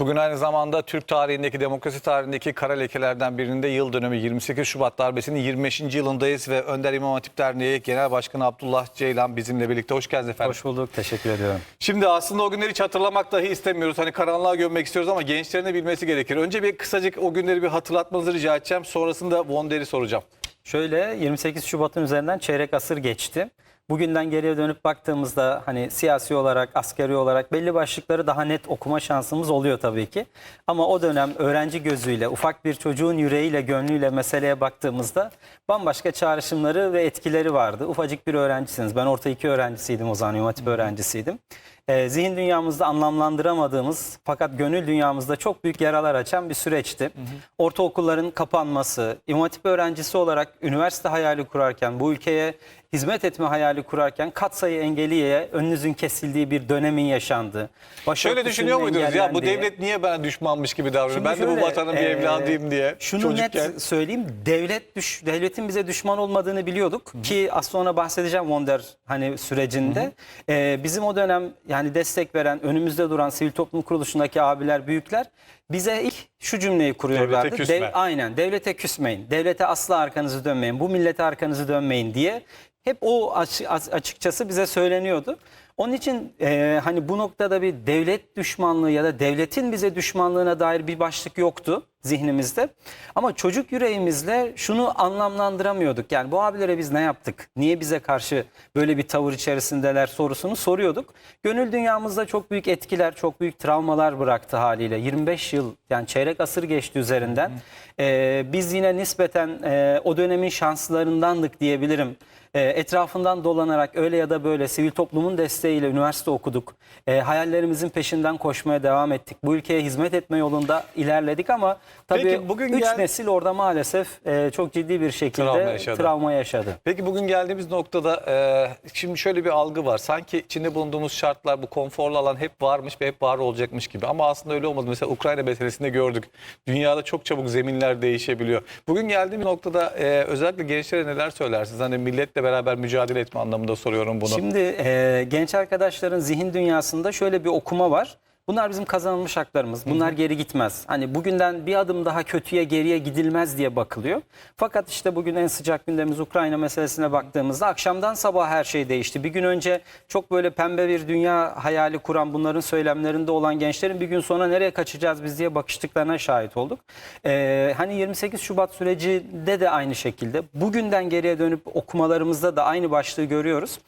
Bugün aynı zamanda Türk tarihindeki, demokrasi tarihindeki kara lekelerden birinde yıl dönümü 28 Şubat darbesinin 25. yılındayız ve Önder İmam Hatip Derneği Genel Başkanı Abdullah Ceylan bizimle birlikte. Hoş geldiniz efendim. Hoş bulduk. Teşekkür ediyorum. Şimdi aslında o günleri hiç hatırlamak dahi istemiyoruz. Hani karanlığa gömmek istiyoruz ama gençlerin de bilmesi gerekir. Önce bir kısacık o günleri bir hatırlatmanızı rica edeceğim. Sonrasında Wonder'i soracağım. Şöyle 28 Şubat'ın üzerinden çeyrek asır geçti. Bugünden geriye dönüp baktığımızda hani siyasi olarak, askeri olarak belli başlıkları daha net okuma şansımız oluyor tabii ki. Ama o dönem öğrenci gözüyle, ufak bir çocuğun yüreğiyle, gönlüyle meseleye baktığımızda bambaşka çağrışımları ve etkileri vardı. Ufacık bir öğrencisiniz. Ben orta iki öğrencisiydim o zaman, Hatip öğrencisiydim. Ee, zihin dünyamızda anlamlandıramadığımız fakat gönül dünyamızda çok büyük yaralar açan bir süreçti. Ortaokulların kapanması, İmam Hatip öğrencisi olarak üniversite hayali kurarken, bu ülkeye hizmet etme hayali kurarken katsayı engeliye önünüzün kesildiği bir dönemin yaşandığı. Şöyle düşünüyor muydunuz ya bu devlet niye bana düşmanmış gibi davranıyor? Ben de bu şöyle, vatanın bir e, evladıyım diye. Şunu çocukken. net söyleyeyim. Devlet düş, devletin bize düşman olmadığını biliyorduk ki az sonra bahsedeceğim Wonder hani sürecinde. E, bizim o dönem yani destek veren, önümüzde duran sivil toplum kuruluşundaki abiler, büyükler bize ilk şu cümleyi kuruyorlardı. Devlete küsme. aynen. Devlete küsmeyin. Devlete asla arkanızı dönmeyin. Bu millete arkanızı dönmeyin diye hep o açı- as- açıkçası bize söyleniyordu. Onun için e, hani bu noktada bir devlet düşmanlığı ya da devletin bize düşmanlığına dair bir başlık yoktu zihnimizde. Ama çocuk yüreğimizle şunu anlamlandıramıyorduk. Yani bu abilere biz ne yaptık? Niye bize karşı böyle bir tavır içerisindeler sorusunu soruyorduk. Gönül dünyamızda çok büyük etkiler, çok büyük travmalar bıraktı haliyle. 25 yıl yani çeyrek asır geçti üzerinden. E, biz yine nispeten e, o dönemin şanslarındandık diyebilirim. E, etrafından dolanarak öyle ya da böyle sivil toplumun desteğiyle üniversite okuduk. E, hayallerimizin peşinden koşmaya devam ettik. Bu ülkeye hizmet etme yolunda ilerledik ama tabii Peki, bugün üç gel- nesil orada maalesef e, çok ciddi bir şekilde Travma travma yaşadı. yaşadı. Peki bugün geldiğimiz noktada e, şimdi şöyle bir algı var. Sanki içinde bulunduğumuz şartlar bu konforlu alan hep varmış ve hep var olacakmış gibi. Ama aslında öyle olmadı. Mesela Ukrayna meselesinde gördük. Dünyada çok çabuk zeminler değişebiliyor. Bugün geldiğimiz noktada e, özellikle gençlere neler söylersiniz? Hani milletle beraber mücadele etme anlamında soruyorum bunu. Şimdi e, genç arkadaşların zihin dünyasında şöyle bir okuma var. Bunlar bizim kazanılmış haklarımız. Bunlar geri gitmez. Hani bugünden bir adım daha kötüye geriye gidilmez diye bakılıyor. Fakat işte bugün en sıcak gündemimiz Ukrayna meselesine baktığımızda akşamdan sabah her şey değişti. Bir gün önce çok böyle pembe bir dünya hayali kuran bunların söylemlerinde olan gençlerin bir gün sonra nereye kaçacağız biz diye bakıştıklarına şahit olduk. Ee, hani 28 Şubat sürecinde de aynı şekilde bugünden geriye dönüp okumalarımızda da aynı başlığı görüyoruz.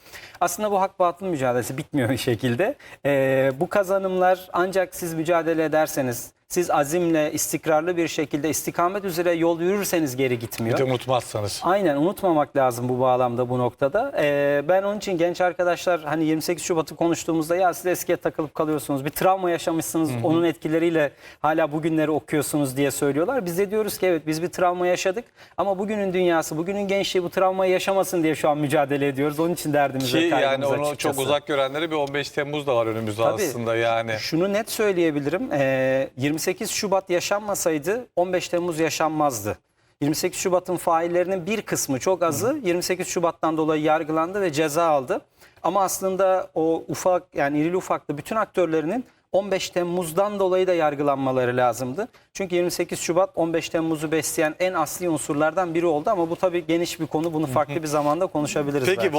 Aslında bu hak batıl mücadelesi bitmiyor bir şekilde. Ee, bu kazanımlar ancak siz mücadele ederseniz, siz azimle, istikrarlı bir şekilde istikamet üzere yol yürürseniz geri Bir gitmiyor. de unutmazsanız. Aynen unutmamak lazım bu bağlamda bu noktada. Ee, ben onun için genç arkadaşlar hani 28 Şubat'ı konuştuğumuzda ya siz eskiye takılıp kalıyorsunuz. Bir travma yaşamışsınız. Onun etkileriyle hala bugünleri okuyorsunuz diye söylüyorlar. Biz de diyoruz ki evet biz bir travma yaşadık ama bugünün dünyası, bugünün gençliği bu travmayı yaşamasın diye şu an mücadele ediyoruz. Onun için derdimiz Ki yani onu açıkçası. çok uzak görenlere bir 15 Temmuz da var önümüzde Tabii. aslında yani. Şunu net söyleyebilirim. Ee, 28 Şubat yaşanmasaydı 15 Temmuz yaşanmazdı. 28 Şubat'ın faillerinin bir kısmı çok azı 28 Şubat'tan dolayı yargılandı ve ceza aldı. Ama aslında o ufak yani irili ufaklı bütün aktörlerinin 15 Temmuz'dan dolayı da yargılanmaları lazımdı. Çünkü 28 Şubat 15 Temmuz'u besleyen en asli unsurlardan biri oldu ama bu tabii geniş bir konu. Bunu farklı bir zamanda konuşabiliriz Peki belki.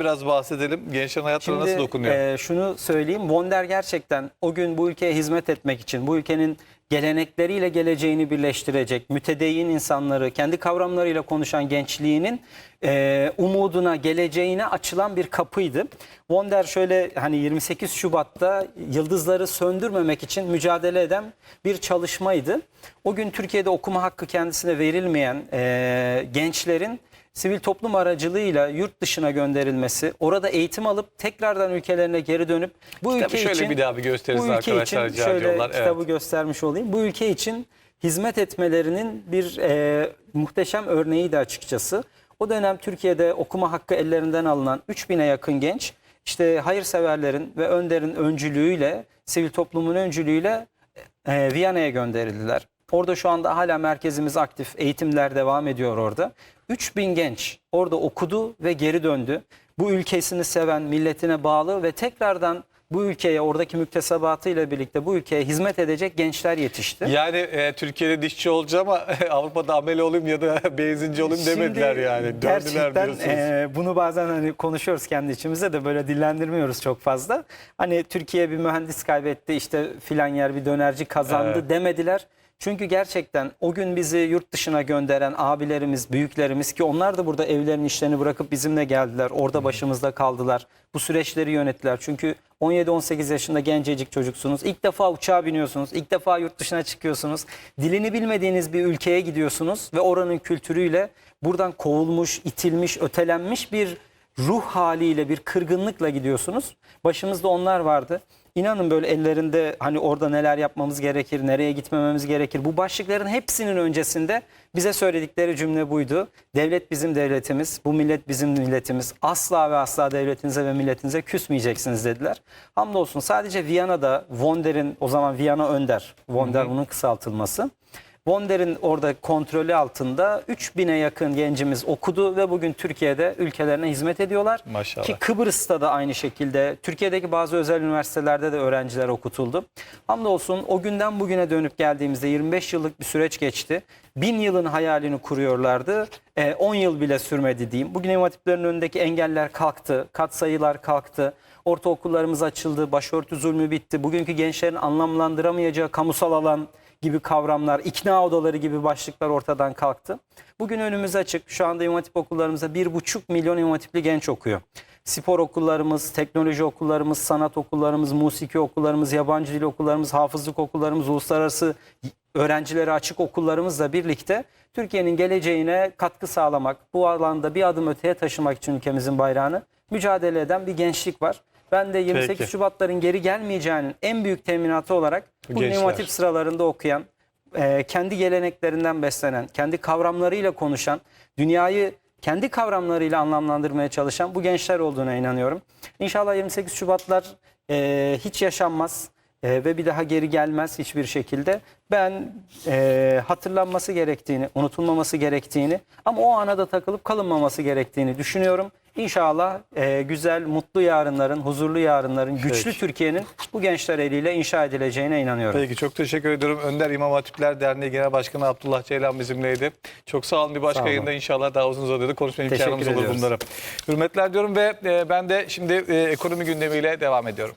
Biraz bahsedelim. Gençlerin hayatlarına nasıl dokunuyor? e, şunu söyleyeyim. Wonder gerçekten o gün bu ülkeye hizmet etmek için, bu ülkenin gelenekleriyle geleceğini birleştirecek, mütedeyyin insanları, kendi kavramlarıyla konuşan gençliğinin e, umuduna, geleceğine açılan bir kapıydı. Wonder şöyle hani 28 Şubat'ta yıldızları söndürmemek için mücadele eden bir çalışmaydı. O gün Türkiye'de okuma hakkı kendisine verilmeyen e, gençlerin sivil toplum aracılığıyla yurt dışına gönderilmesi, orada eğitim alıp tekrardan ülkelerine geri dönüp bu Kitabı ülke şöyle için bir daha bir gösteririz bu ülke arkadaşlar için şöyle ediyorlar. kitabı Evet. göstermiş olayım. Bu ülke için hizmet etmelerinin bir e, muhteşem örneğiydi açıkçası. O dönem Türkiye'de okuma hakkı ellerinden alınan 3000'e yakın genç işte hayırseverlerin ve önderin öncülüğüyle, sivil toplumun öncülüğüyle e, Viyana'ya gönderildiler. Orada şu anda hala merkezimiz aktif. Eğitimler devam ediyor orada. 3000 genç orada okudu ve geri döndü. Bu ülkesini seven, milletine bağlı ve tekrardan bu ülkeye oradaki müktesebatıyla birlikte bu ülkeye hizmet edecek gençler yetişti. Yani e, Türkiye'de dişçi olacağım ama Avrupa'da amele olayım ya da benzinci olayım demediler Şimdi yani. Döndüler gerçekten diyorsunuz. e, bunu bazen hani konuşuyoruz kendi içimizde de böyle dillendirmiyoruz çok fazla. Hani Türkiye bir mühendis kaybetti işte filan yer bir dönerci kazandı Evet. demediler. Çünkü gerçekten o gün bizi yurt dışına gönderen abilerimiz, büyüklerimiz ki onlar da burada evlerin işlerini bırakıp bizimle geldiler. Orada başımızda kaldılar. Bu süreçleri yönettiler. Çünkü 17-18 yaşında gencecik çocuksunuz. İlk defa uçağa biniyorsunuz. İlk defa yurt dışına çıkıyorsunuz. Dilini bilmediğiniz bir ülkeye gidiyorsunuz ve oranın kültürüyle buradan kovulmuş, itilmiş, ötelenmiş bir ruh haliyle bir kırgınlıkla gidiyorsunuz. Başımızda onlar vardı. İnanın böyle ellerinde hani orada neler yapmamız gerekir, nereye gitmememiz gerekir. Bu başlıkların hepsinin öncesinde bize söyledikleri cümle buydu. Devlet bizim devletimiz, bu millet bizim milletimiz. Asla ve asla devletinize ve milletinize küsmeyeceksiniz dediler. Hamdolsun sadece Viyana'da Vonder'in o zaman Viyana Önder, Vonder bunun kısaltılması. Vonder'in orada kontrolü altında 3000'e yakın gencimiz okudu ve bugün Türkiye'de ülkelerine hizmet ediyorlar. Maşallah. Ki Kıbrıs'ta da aynı şekilde Türkiye'deki bazı özel üniversitelerde de öğrenciler okutuldu. Hamdolsun o günden bugüne dönüp geldiğimizde 25 yıllık bir süreç geçti. Bin yılın hayalini kuruyorlardı. Ee, 10 yıl bile sürmedi diyeyim. Bugün ev hatiplerin önündeki engeller kalktı. Katsayılar kalktı. Ortaokullarımız açıldı. Başörtü zulmü bitti. Bugünkü gençlerin anlamlandıramayacağı kamusal alan gibi kavramlar, ikna odaları gibi başlıklar ortadan kalktı. Bugün önümüz açık. Şu anda İmam Hatip okullarımızda 1,5 milyon İmam Hatipli genç okuyor. Spor okullarımız, teknoloji okullarımız, sanat okullarımız, musiki okullarımız, yabancı dil okullarımız, hafızlık okullarımız, uluslararası öğrencilere açık okullarımızla birlikte Türkiye'nin geleceğine katkı sağlamak, bu alanda bir adım öteye taşımak için ülkemizin bayrağını mücadele eden bir gençlik var. Ben de 28 Peki. Şubatların geri gelmeyeceğinin en büyük teminatı olarak. İmam Hatip sıralarında okuyan, e, kendi geleneklerinden beslenen, kendi kavramlarıyla konuşan, dünyayı kendi kavramlarıyla anlamlandırmaya çalışan bu gençler olduğuna inanıyorum. İnşallah 28 Şubatlar e, hiç yaşanmaz e, ve bir daha geri gelmez hiçbir şekilde. Ben e, hatırlanması gerektiğini, unutulmaması gerektiğini ama o ana da takılıp kalınmaması gerektiğini düşünüyorum. İnşallah e, güzel, mutlu yarınların, huzurlu yarınların, güçlü Peki. Türkiye'nin bu gençler eliyle inşa edileceğine inanıyorum. Peki çok teşekkür ediyorum. Önder İmam Hatipler Derneği Genel Başkanı Abdullah Ceylan bizimleydi. Çok sağ olun. Bir başka olun. yayında inşallah daha uzun uzadıda konuşma Teşekkür imkanımız olur bunlara. Hürmetler diyorum ve e, ben de şimdi e, ekonomi gündemiyle devam ediyorum.